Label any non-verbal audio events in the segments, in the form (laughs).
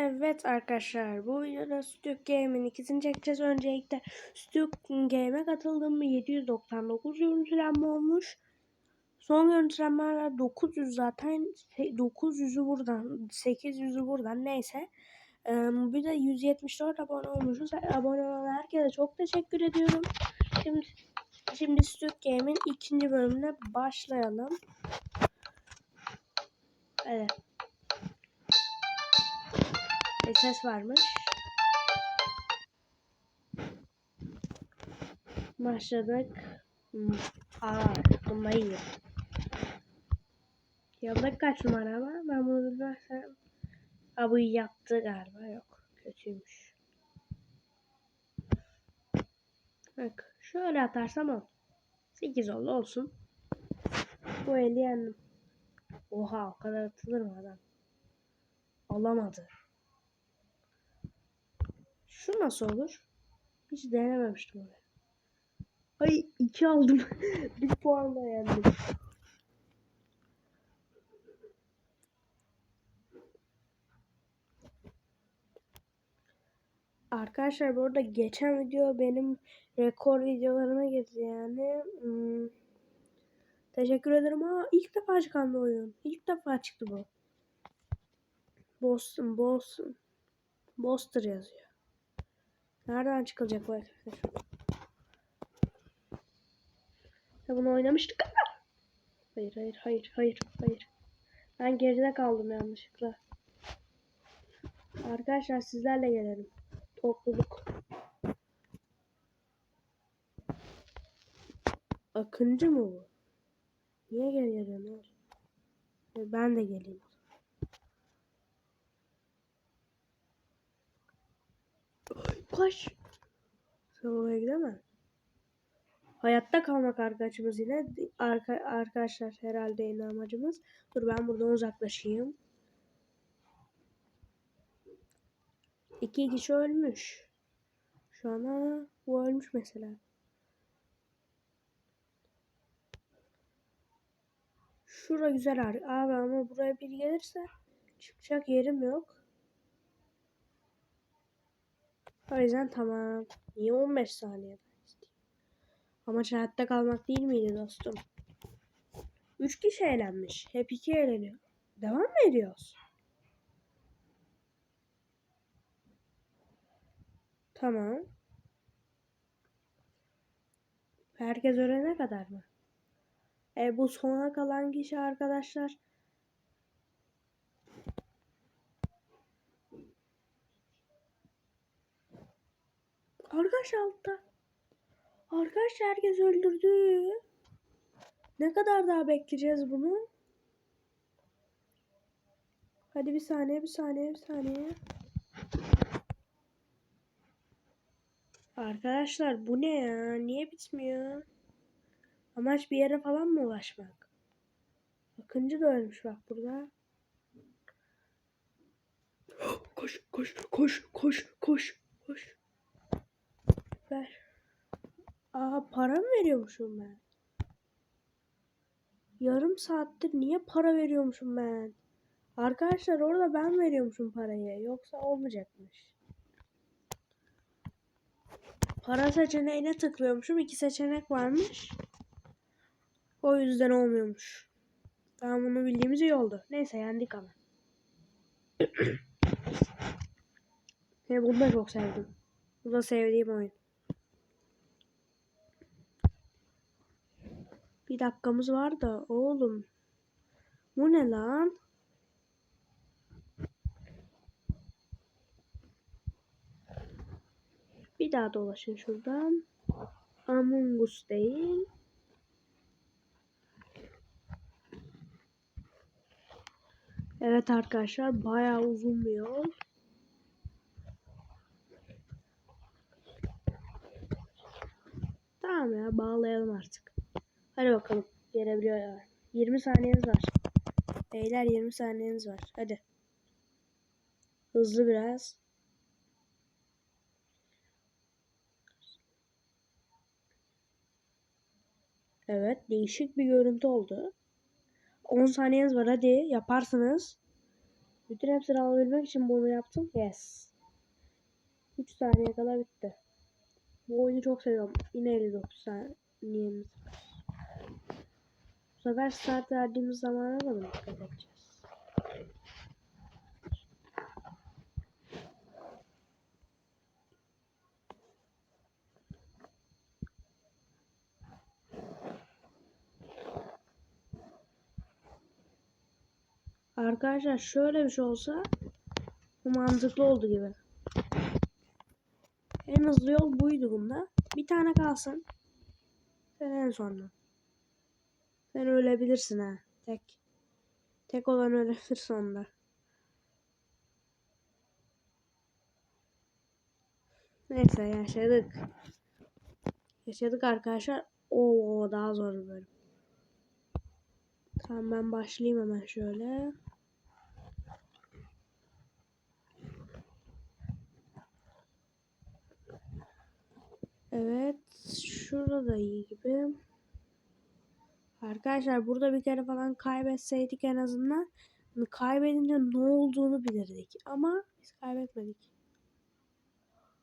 Evet arkadaşlar bu videoda Stuk Game'in ikisini çekeceğiz. Öncelikle Stuk Game'e katıldım mı 799 görüntülenme olmuş. Son görüntülenmeler 900 zaten 900'ü buradan 800'ü buradan neyse. Bir de 174 abone olmuşuz. Abone olan herkese çok teşekkür ediyorum. Şimdi şimdi Stuk Game'in ikinci bölümüne başlayalım. Evet. Bir ses varmış. Başladık. Aa, bunda iyi. Yanında kaç numara var? Ben bunu bilmezsem. Aa, bu yaptı galiba. Yok. Kötüymüş. Bak. Şöyle atarsam o. 8 oldu olsun. Bu eli yendim. Oha o kadar atılır mı adam? Alamadı. Şu nasıl olur? Hiç denememiştim onu. Ay iki aldım. (laughs) bir puan da yendim. Arkadaşlar bu arada geçen video benim rekor videolarıma girdi yani. Hmm. Teşekkür ederim. Aa ilk defa çıkan bir oyun. İlk defa çıktı bu. Boston, Boston. Boster yazıyor. Nereden çıkılacak bu arkadaşlar? Ya bunu oynamıştık. Hayır hayır hayır hayır hayır. Ben geride kaldım yanlışlıkla. Arkadaşlar sizlerle gelelim. Topluluk. Akıncı mı bu? Niye geri geliyorsun? Ben de geleyim. Koş. Sen oraya gidemem. Hayatta kalmak arkadaşımız yine. Arka, arkadaşlar herhalde yine amacımız. Dur ben buradan uzaklaşayım. İki kişi ölmüş. Şu an bu ölmüş mesela. Şura güzel abi ama buraya bir gelirse çıkacak yerim yok. O yüzden tamam. Niye 15 saniye? Amaç hayatta kalmak değil miydi dostum? 3 kişi eğlenmiş. Hep 2 eğleniyor. Devam mı ediyoruz? Tamam. Herkes ölene kadar mı? E bu sona kalan kişi arkadaşlar Arkadaş altta. Arkadaş herkes öldürdü. Ne kadar daha bekleyeceğiz bunu? Hadi bir saniye, bir saniye, bir saniye. Arkadaşlar bu ne ya? Niye bitmiyor? Amaç bir yere falan mı ulaşmak? Akıncı da ölmüş bak burada. (gasps) Koş, koş, koş, koş, koş. Ver. Aa para mı veriyormuşum ben? Yarım saattir niye para veriyormuşum ben? Arkadaşlar orada ben veriyormuşum parayı. Yoksa olmayacakmış. Para seçeneğine tıklıyormuşum. İki seçenek varmış. O yüzden olmuyormuş. Tamam bunu bildiğimiz iyi oldu. Neyse yendik ama. (clears throat) Ve bunu da çok sevdim. Bu da sevdiğim oyun. Bir dakikamız var da oğlum. Bu ne lan? Bir daha dolaşın şuradan. Among Us değil. Evet arkadaşlar bayağı uzun bir yol. Tamam ya bağlayalım artık. Hadi bakalım. Gelebiliyor ya. 20 saniyeniz var. Beyler 20 saniyeniz var. Hadi. Hızlı biraz. Evet. Değişik bir görüntü oldu. 10 saniyeniz var. Hadi. Yaparsınız. Bütün hepsini alabilmek için bunu yaptım. Yes. 3 saniye kadar bitti. Bu oyunu çok seviyorum. Yine 59 saniyemiz var. Bu sefer start verdiğimiz zamana da mı dikkat edeceğiz? Arkadaşlar şöyle bir şey olsa bu mantıklı oldu gibi. En hızlı yol buydu bunda. Bir tane kalsın. Sen en sonunda. Sen ölebilirsin ha. Tek. Tek olan ölebilir sonunda. Neyse yaşadık. Yaşadık arkadaşlar. Oo daha zor bir bölüm. Tamam ben başlayayım hemen şöyle. Evet. Şurada da iyi gibi. Arkadaşlar burada bir kere falan kaybetseydik en azından hani kaybedince ne olduğunu bilirdik. Ama biz kaybetmedik.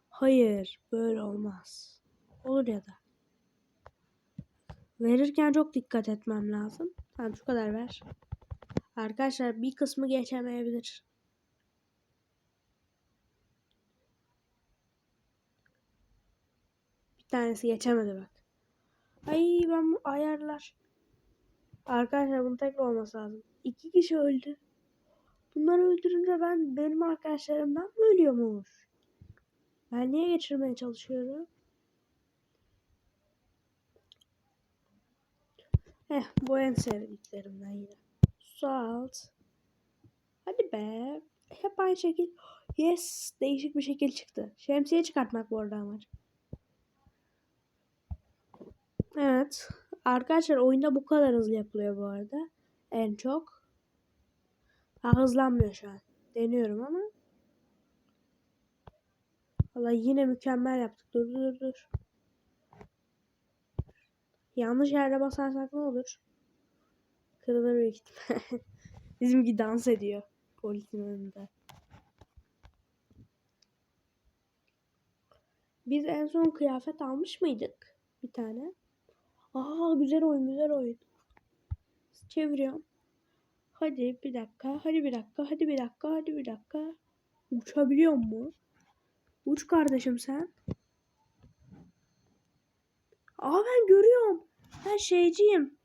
Hayır. Böyle olmaz. Olur ya da. Verirken çok dikkat etmem lazım. Tamam şu kadar ver. Arkadaşlar bir kısmı geçemeyebilir. Bir tanesi geçemedi bak. Ay ben bu ayarlar. Arkadaşlar bunun tekrar olması lazım. İki kişi öldü. Bunları öldürünce ben benim arkadaşlarımdan mı ölüyormuş? Ben niye geçirmeye çalışıyorum? Heh bu en sevdiklerimden yine. Su alt. Hadi be. Hep aynı şekil. Yes. Değişik bir şekil çıktı. Şemsiye çıkartmak bu arada amaç. Evet. Arkadaşlar oyunda bu kadar hızlı yapılıyor bu arada. En çok. Ha, hızlanmıyor şu an. Deniyorum ama. Valla yine mükemmel yaptık. Dur dur dur. Yanlış yerde basarsak ne olur? Kırılır büyük ihtimal. (laughs) Bizimki dans ediyor. Polisin önünde. Biz en son kıyafet almış mıydık? Bir tane. Aa güzel oyun güzel oyun. Çeviriyorum. Hadi bir dakika, hadi bir dakika, hadi bir dakika, hadi bir dakika. Uçabiliyor mu? Uç kardeşim sen. Aa ben görüyorum. Ben şeyciyim.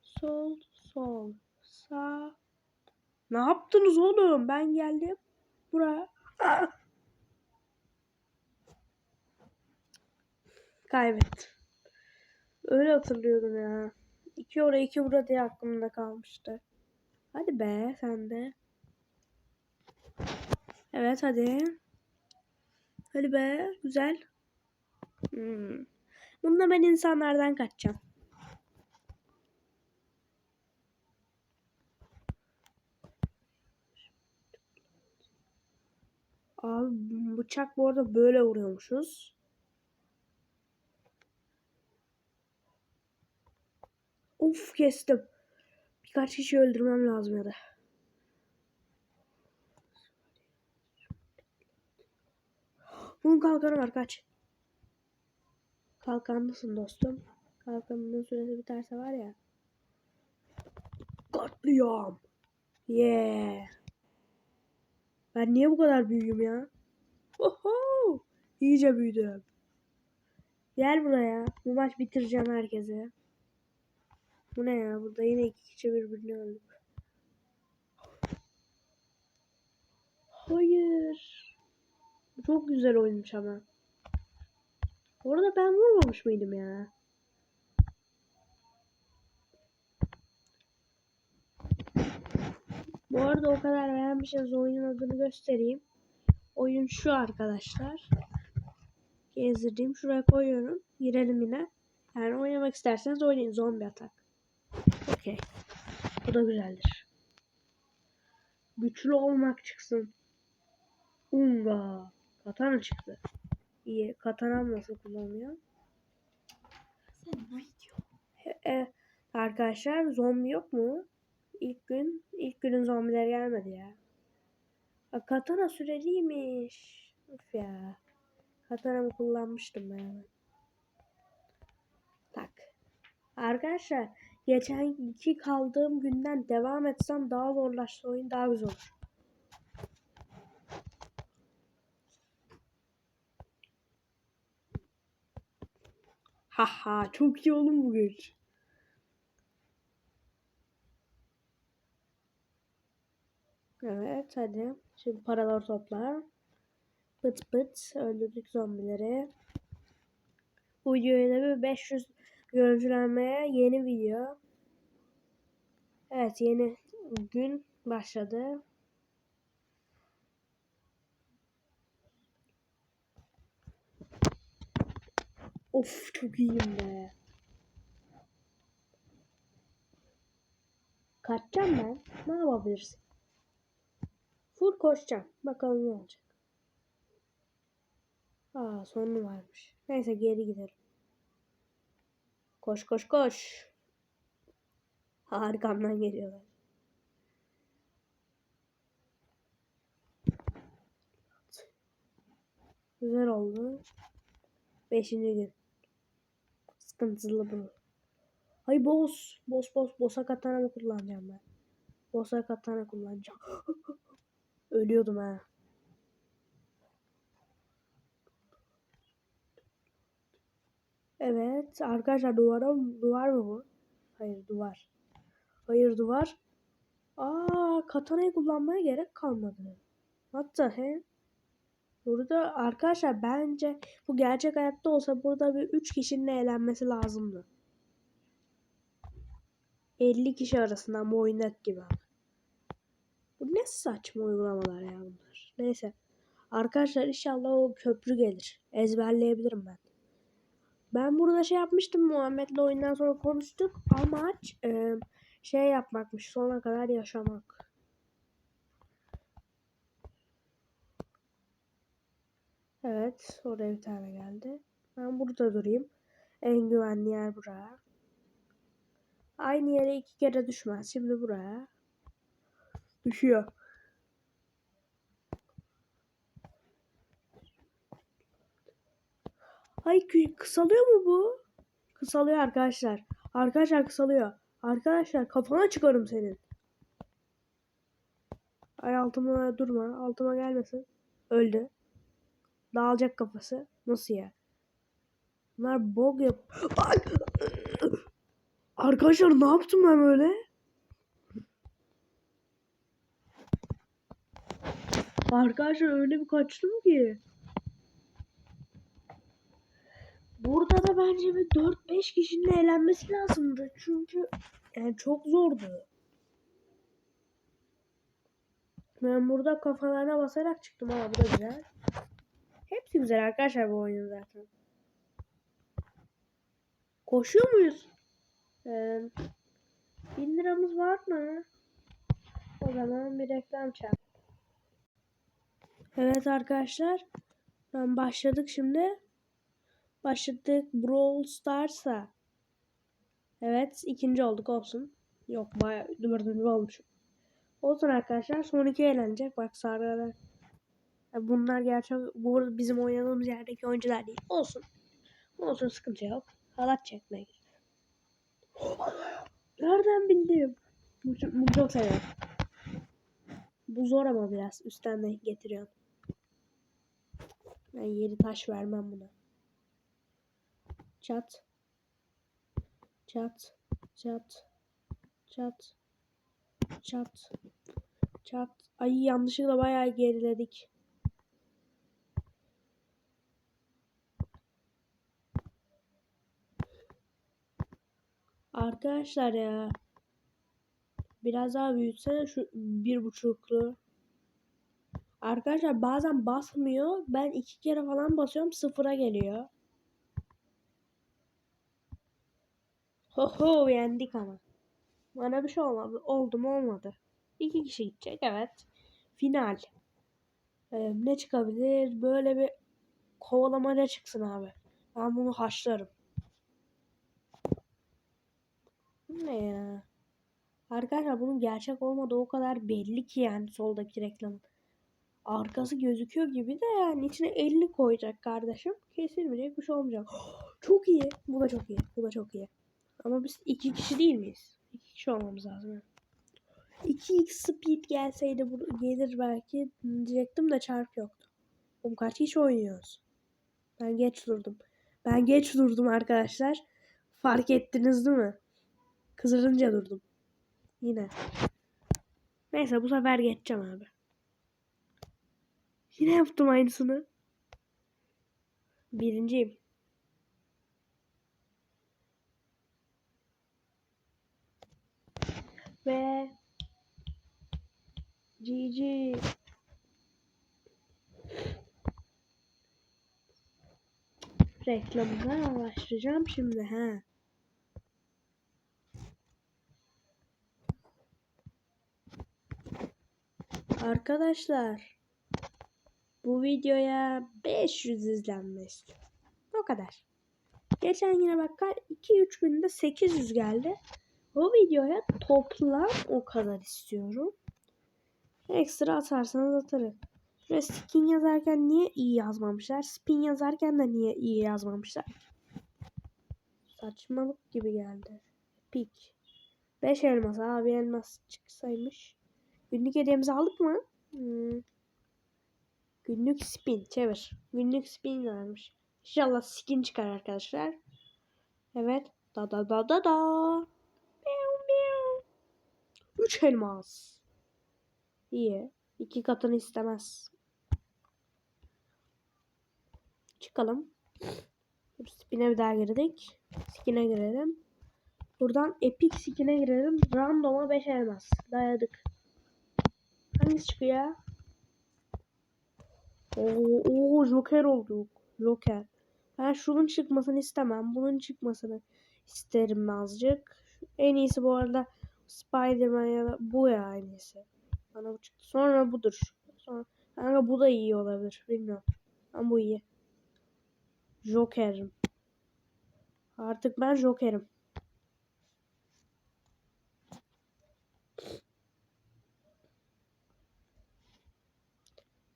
Sol, sol, sağ. Ne yaptınız oğlum? Ben geldim. Buraya. Aa! Kaybettim. Öyle hatırlıyordum ya. İki oraya iki burada diye aklımda kalmıştı. Hadi be sen de. Evet hadi. Hadi be güzel. Hmm. Bunda ben insanlardan kaçacağım. Abi bıçak bu arada böyle vuruyormuşuz. Of kestim. Birkaç kişi öldürmem lazım ya da. Bunun kalkanı var kaç. Kalkanlısın dostum. Kalkanının süresi biterse var ya. Katliam. Yeah. Ben niye bu kadar büyüğüm ya? Oho. İyice büyüdüm. Gel buraya. Bu maç bitireceğim herkese. Bu ne ya? Burada yine iki kişi birbirini öldü. Hayır. Çok güzel oyunmuş ama. Orada ben vurmamış mıydım ya? Bu arada o kadar beğenmişseniz oyunun adını göstereyim. Oyun şu arkadaşlar. Gezdirdiğim şuraya koyuyorum. Girelim yine. Yani oynamak isterseniz oynayın. Zombi atak. Okey. Bu da güzeldir. Güçlü olmak çıksın. Unga. Katana çıktı. İyi. Katanam nasıl kullanıyor? He- E, arkadaşlar zombi yok mu? İlk gün, ilk günün zombileri gelmedi ya. Aa, Katana süreliymiş. Of ya. Katana'mı kullanmıştım ben. Tak. Arkadaşlar geçen iki kaldığım günden devam etsem daha zorlaştı oyun daha güzel olur. Haha çok iyi oğlum bu güç. Evet hadi. Şimdi paralar topla. Pıt pıt öldürdük zombileri. Bu videoya da bir 500 görüntülenmeye yeni video. Evet yeni gün başladı. Of çok iyiyim be. Kaçacağım ben. Ne yapabilirsin? Full koşacağım. Bakalım ne olacak. Aa sonu varmış. Neyse geri gidelim. Koş koş koş. Arkamdan geliyorlar. Güzel oldu. Beşinci gün. Sıkıntılı bu. Ay boss. Boss boss. Boss'a katana mı kullanacağım ben? Boss'a katana kullanacağım. (gasps) Ölüyordum ha. Evet arkadaşlar duvara duvar mı bu? Hayır duvar. Hayır duvar. Aa katanayı kullanmaya gerek kalmadı. Hatta he. Burada arkadaşlar bence bu gerçek hayatta olsa burada bir 3 kişinin eğlenmesi lazımdı. 50 kişi arasından bu oynak gibi. Bu ne saçma uygulamalar ya bunlar. Neyse. Arkadaşlar inşallah o köprü gelir. Ezberleyebilirim ben. Ben burada şey yapmıştım Muhammed'le oyundan sonra konuştuk. Amaç e, şey yapmakmış sona kadar yaşamak. Evet oraya bir tane geldi. Ben burada durayım. En güvenli yer buraya. Aynı yere iki kere düşmez. Şimdi buraya. Düşüyor. Ay kı- kısalıyor mu bu? Kısalıyor arkadaşlar. Arkadaşlar kısalıyor. Arkadaşlar kafana çıkarım senin. Ay altıma durma. Altıma gelmesin. Öldü. Dağılacak kafası. Nasıl ya? Bunlar bog yap. Ay! Arkadaşlar ne yaptım ben böyle? Arkadaşlar öyle bir kaçtım ki. Burada da bence bir 4-5 kişinin eğlenmesi lazımdı. Çünkü yani çok zordu. Ben burada kafalarına basarak çıktım ama bu da güzel. Hepsi güzel arkadaşlar bu oyunun zaten. Koşuyor muyuz? Ee, 1000 liramız var mı? O zaman bir reklam çak. Evet arkadaşlar. Ben başladık şimdi. Başladık Brawl Stars'a. Evet ikinci olduk olsun. Yok bayağı dördüncü olmuşum. Olsun arkadaşlar. Son iki eğlenecek. Bak sarılar. Bunlar gerçek bu bizim oynadığımız yerdeki oyuncular değil. Olsun. Olsun sıkıntı yok. Halat çekmeye. Nereden bildim? Bu, bu çok seviyorum. Bu zor ama biraz. Üstten de getiriyorum. Ben yeri taş vermem buna. Çat. Çat. Çat. Çat. Çat. Çat. Ay yanlışlıkla bayağı geriledik. Arkadaşlar ya. Biraz daha büyütsene şu bir buçuklu. Arkadaşlar bazen basmıyor. Ben iki kere falan basıyorum sıfıra geliyor. Ho ho yendik ama. Bana bir şey olmadı. Oldu mu olmadı. İki kişi gidecek evet. Final. Ee, ne çıkabilir? Böyle bir kovalamaca çıksın abi. Ben bunu haşlarım. Ne ya? Arkadaşlar bunun gerçek olmadığı o kadar belli ki yani soldaki reklamın. arkası gözüküyor gibi de yani içine 50 koyacak kardeşim. Kesilmeyecek bir şey olmayacak. (gasps) Çok iyi. Bu da çok iyi. Bu da çok iyi. Ama biz iki kişi değil miyiz? İki kişi olmamız lazım. yani. 2x speed gelseydi bu gelir belki diyecektim de çarp yoktu. Oğlum kaç kişi oynuyoruz? Ben geç durdum. Ben geç durdum arkadaşlar. Fark ettiniz değil mi? Kızarınca durdum. Yine. Neyse bu sefer geçeceğim abi. Yine yaptım aynısını. Birinciyim. Ve GG. Reklamına başlayacağım şimdi ha. Arkadaşlar bu videoya 500 izlenme istiyorum. O kadar. Geçen yine bak 2-3 günde 800 geldi. Bu videoya toplam o kadar istiyorum. Ekstra atarsanız atarım. Şuraya skin yazarken niye iyi yazmamışlar? Spin yazarken de niye iyi yazmamışlar? Saçmalık gibi geldi. Pik. 5 elmas abi elmas çıksaymış. Günlük hediyemizi aldık mı? Hmm. Günlük spin çevir. Günlük spin varmış. İnşallah skin çıkar arkadaşlar. Evet. Da da da da da. Meow meow. 3 elmas. İyi. İki katını istemez. Çıkalım. Spin'e bir daha girdik. Skin'e girelim. Buradan Epic Skin'e girelim. Random'a 5 elmas. Dayadık. Hangisi çıkıyor? Oo, oo Joker olduk. Joker. Ben şunun çıkmasını istemem. Bunun çıkmasını isterim azıcık. En iyisi bu arada Spider-Man ya da bu ya iyisi. Bana bu çıktı. Sonra budur. Sonra kanka bu da iyi olabilir. Bilmiyorum. Ama bu iyi. Joker'im. Artık ben Joker'im.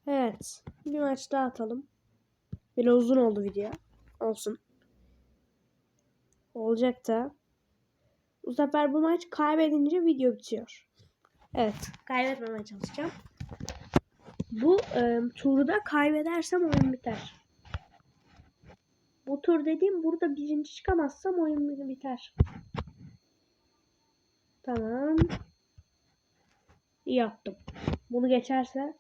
Evet. Bir maç daha atalım. Biraz uzun oldu video. Olsun. Olacak da. Bu sefer bu maç kaybedince video bitiyor. Evet. Kaybetmemeye çalışacağım. Bu e, turda kaybedersem oyun biter. Bu tur dediğim burada birinci çıkamazsam oyun biter. Tamam. Yaptım. Bunu geçerse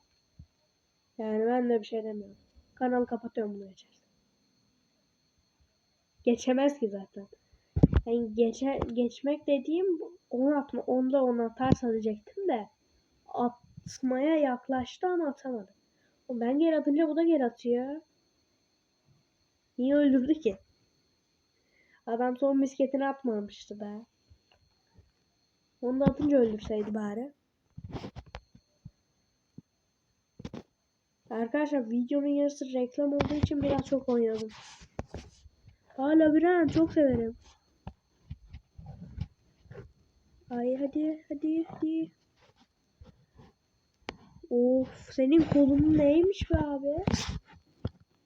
yani ben de bir şey demiyorum. Kanalı kapatıyorum bunu geçerse. Geçemez ki zaten. Yani geçe, geçmek dediğim onu atma. Onda onu atarsa diyecektim de atmaya yaklaştı ama atamadı. Ben geri atınca bu da geri atıyor. Niye öldürdü ki? Adam son misketini atmamıştı be. Onu da atınca öldürseydi bari. Arkadaşlar videonun yarısı reklam olduğu için biraz çok oynadım. Aa labirent çok severim. Ay hadi hadi hadi. Of senin kolun neymiş be abi?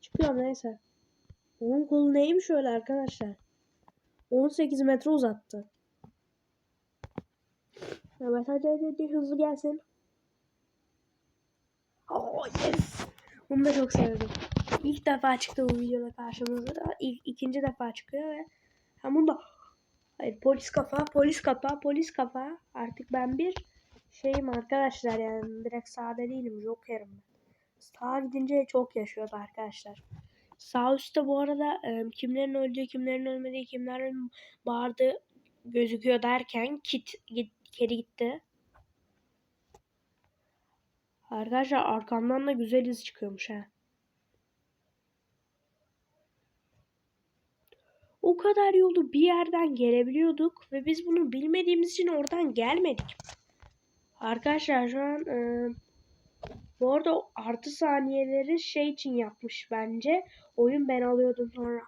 Çıkıyorum neyse. Onun kolu neymiş öyle arkadaşlar? 18 metre uzattı. Evet hadi hadi, hadi hızlı gelsin. Oh yes. Bunu da çok sevdim. İlk defa çıktı bu videoda karşımıza. İlk, ikinci defa çıkıyor ve hem bunu da Hayır polis kafa, polis kafa, polis kafa. Artık ben bir şeyim arkadaşlar yani direkt sade değilim, jokerim ben. Sağa gidince çok yaşıyordu arkadaşlar. Sağ üstte bu arada e, kimlerin öldüğü, kimlerin ölmediği, kimlerin bağırdığı gözüküyor derken kit git, geri gitti. Arkadaşlar arkamdan da güzel iz çıkıyormuş ha. O kadar yolu bir yerden gelebiliyorduk ve biz bunu bilmediğimiz için oradan gelmedik. Arkadaşlar şu an e, bu arada artı saniyeleri şey için yapmış bence. Oyun ben alıyordum sonra.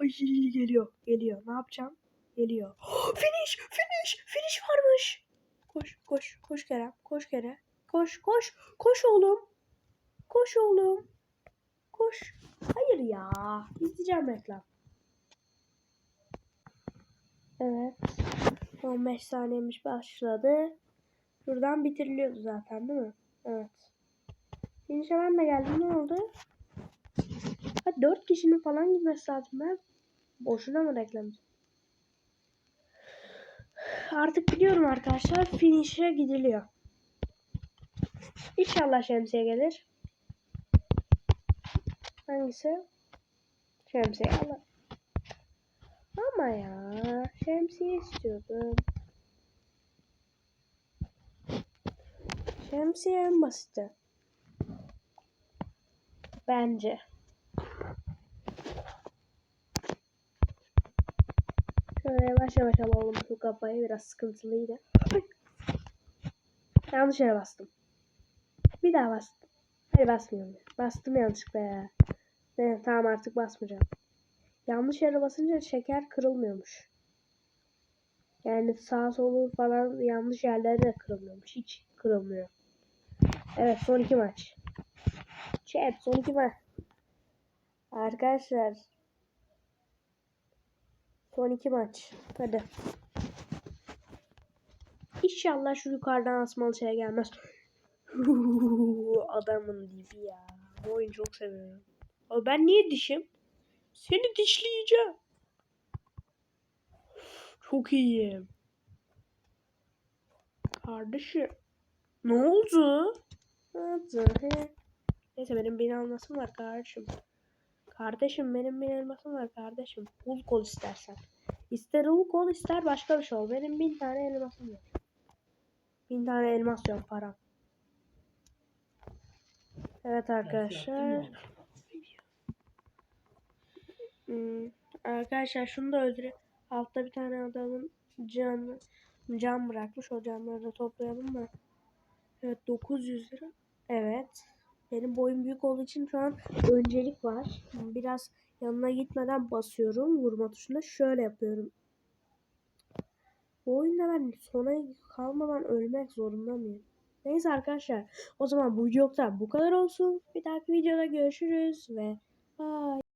Ay geliyor geliyor ne yapacağım? Geliyor. (gasps) finish finish finish varmış. Koş koş koş Kerem koş Kerem. Koş koş koş oğlum. Koş oğlum. Koş. Hayır ya. İzleyeceğim reklam. Evet. 15 saniyemiş başladı. Buradan bitiriliyordu zaten değil mi? Evet. Finish'e ben de geldim. Ne oldu? Ha, 4 kişinin falan gitmesi lazım. Ben boşuna mı reklam? Artık biliyorum arkadaşlar. Finish'e gidiliyor. İnşallah şemsiye gelir. Hangisi? Şemsiye Allah. Ama ya şemsiye istiyordum. Şemsiye en basiti. Bence. Şöyle yavaş yavaş alalım şu kafayı biraz sıkıntılıydı. (coughs) Yanlış yere bastım. Bir daha bastım. Hayır basmıyorum. Bastım yanlışlıkla ya. Tamam artık basmayacağım. Yanlış yere basınca şeker kırılmıyormuş. Yani sağ solu falan yanlış yerlerde de kırılmıyormuş. Hiç kırılmıyor. Evet son iki maç. Chat son iki maç. Arkadaşlar. Son iki maç. Hadi. İnşallah şu yukarıdan asmalı şey gelmez. (laughs) Adamın dibi ya. Bu oyunu çok seviyorum. Ama ben niye dişim? Seni dişleyeceğim. Çok iyiyim. Kardeşim. Ne oldu? Ne oldu? He? Neyse benim bin almasım var kardeşim. Kardeşim benim bin elmasım var kardeşim. Ul kol istersen. İster ul kol ister başka bir şey ol. Benim bin tane elmasım var. Bin tane elmas yok param. Evet arkadaşlar. Hmm, arkadaşlar şunu da öldüre. Altta bir tane adamın canı can bırakmış. O canları da toplayalım mı? Evet 900 lira. Evet. Benim boyum büyük olduğu için şu an öncelik var. Biraz yanına gitmeden basıyorum vurma tuşuna. Şöyle yapıyorum. Bu oyunda ben sona kalmadan ölmek zorunda mıyım? Neyse arkadaşlar. O zaman bu videoda bu kadar olsun. Bir dahaki videoda görüşürüz ve bye.